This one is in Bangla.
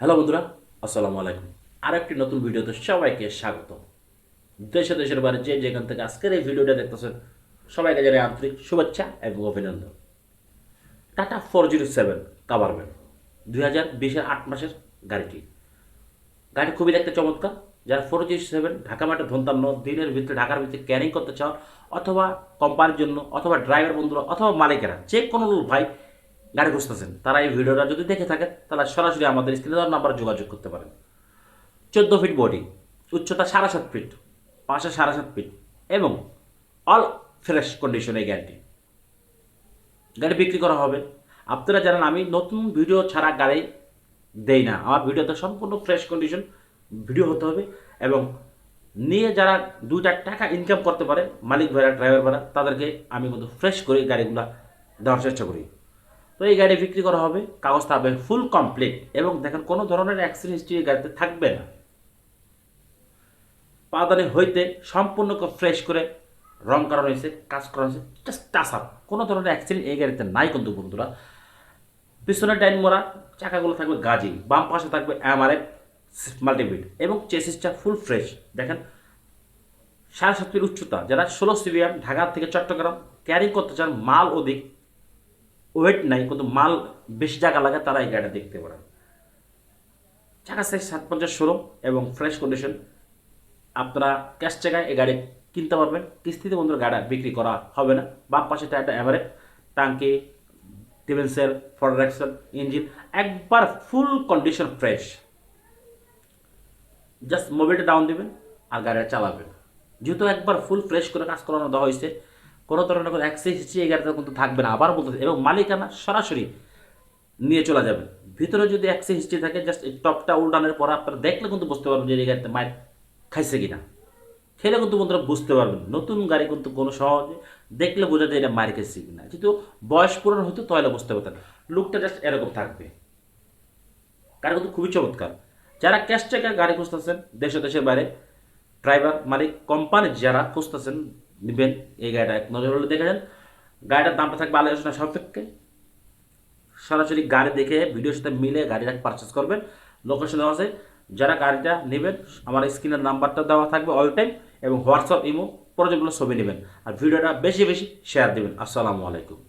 হ্যালো বন্ধুরা, আসসালামু আলাইকুম। আর একটি নতুন ভিডিওতে সবাইকে স্বাগত দেশে দেশের বাইরে যে যেখান থেকে আজকের এই ভিডিওটা দেখতেছেন, সবাইকে জানাই আন্তরিক শুভেচ্ছা এবং অভিনন্দন। টাটা ফোর জিরো সেভেন কাভারম্যান দুই হাজার বিশের আট মাসের গাড়িটি। গাড়ি খুবই দেখতে চমৎকার। যারা ফোর জিরো সেভেন ঢাকা মাঠে ধন্তান্ন দিনের ভিতরে ঢাকার ভিতরে ক্যারিং করতে চাও, অথবা কোম্পানির জন্য, অথবা ড্রাইভার বন্ধুরা, অথবা মালিকেরা, যে কোনো ভাই গাড়ি খুঁজতেছেন। তারা এই ভিডিওটা যদি দেখে থাকেন, তাহলে সরাসরি আমাদের স্ক্রিনে নাম্বারে যোগাযোগ করতে পারেন। চোদ্দ ফিট বডি উচ্চতা সাড়ে সাত ফিট পাশে সাড়ে সাত ফিট এবং অল ফ্রেশ কন্ডিশনে গ্যারান্টি গাড়ি বিক্রি করা হবে। আপনারা জানেন আমি নতুন ভিডিও ছাড়া গাড়ি দেই না। আমার ভিডিওতে সম্পূর্ণ ফ্রেশ কন্ডিশন ভিডিও হতে হবে এবং নিয়ে যারা দুইটা টাকা ইনকাম করতে পারে, মালিক ভাড়া ড্রাইভার ভাড়া তাদেরকে আমি কিন্তু ফ্রেশ করে গাড়িগুলো দেওয়ার চেষ্টা করি। তো এই গাড়ি বিক্রি করা হবে, কাগজ থাকবে ফুল কমপ্লিট এবং দেখেন কোনো ধরনের অ্যাক্সিডেন্ট হিস্ট্রি এই গাড়িতে থাকবে না। পাদানি হইতে সম্পূর্ণ ফ্রেশ করে রং করা হয়েছে কাজ করা হয়েছে জাস্ট আপ কোনো ধরনের অ্যাক্সিডেন্ট এই গাড়িতে নাই কিন্তু বন্ধুরা। পিছনের ডাইন মোড়া, চাকাগুলো থাকবে গাজি, বাম পাশে থাকবে এমআরএফ মাল্টিবিট এবং চেসিসটা ফুল ফ্রেশ দেখেন, সাড়ে সাত ফিট উচ্চতা, যারা ষোলো সিবিএম, ঢাকা থেকে চট্টগ্রাম ক্যারি করতে চান মাল অধিক ওয়েট নাই, কিন্তু মাল বেশি জায়গা লাগে তারা এই গাড়িটা দেখতে পারেন চাকা সাইজ সাত পঞ্চাশ ষোলো এবং ফ্রেশ কন্ডিশন আপনারা ক্যাশ টাকায় এই গাড়ি কিনতে পারবেন। কিস্তিতে বন্ধুরা গাড়ি বিক্রি করা হবে না। বাম পাশে একটা অ্যাভারেজ টাঙ্কি টিভেন্সের ফরডাকশন ইঞ্জিন একবার ফুল কন্ডিশন ফ্রেশ জাস্ট মোবিলটা ডাউন দিবেন আর গাড়িটা চালাবেন। যেহেতু একবার ফুল ফ্রেশ করে কাজ করানো দেওয়া হয়েছে কোনো ধরনের কোনো অ্যাক্সেস হিস্ট্রি এই গাড়িতে কিন্তু থাকবে না। আবার বলতে এবং মালিকানা সরাসরি নিয়ে চলে যাবেন ভিতরে যদি অ্যাক্সেস হিস্ট্রি থাকে জাস্ট এই টপটা উল্টানোর পর আপনারা দেখলে কিন্তু বুঝতে পারবেন যে এই গাড়িতে মায়ের খাইছে কিনা। খেলে কিন্তু বন্ধুরা বুঝতে পারবেন, নতুন গাড়ি কিন্তু কোনো সহজে দেখলে বোঝা যায় এটা মারি খাইছে কিনা। যেহেতু বয়স পূরণ হতো তাহলে বুঝতে পারতেন। লুকটা জাস্ট এরকম থাকবে। গাড়ি কিন্তু খুবই চমৎকার। যারা ক্যাশ টাকা গাড়ি খুঁজতেছেন, দেশে দেশের বাইরে ড্রাইভার মালিক কোম্পানির যারা খুঁজতেছেন নেবেন এই গাড়িটা। এক নজর হলে দেখে যান গাড়িটার দামটা থাকবে আলোচনা সাপেক্ষে সরাসরি গাড়ি দেখে ভিডিওর সাথে মিলে গাড়িটা পারচেস করবেন। লোকেশন দেওয়া আছে। যারা গাড়িটা নেবেন, আমার স্ক্রিনের নাম্বারটা দেওয়া থাকবে অল টাইম এবং হোয়াটসঅ্যাপ ইমো প্রয়োজনগুলো ছবি নেবেন। আর ভিডিওটা বেশি বেশি শেয়ার দেবেন। আসসালামু আলাইকুম।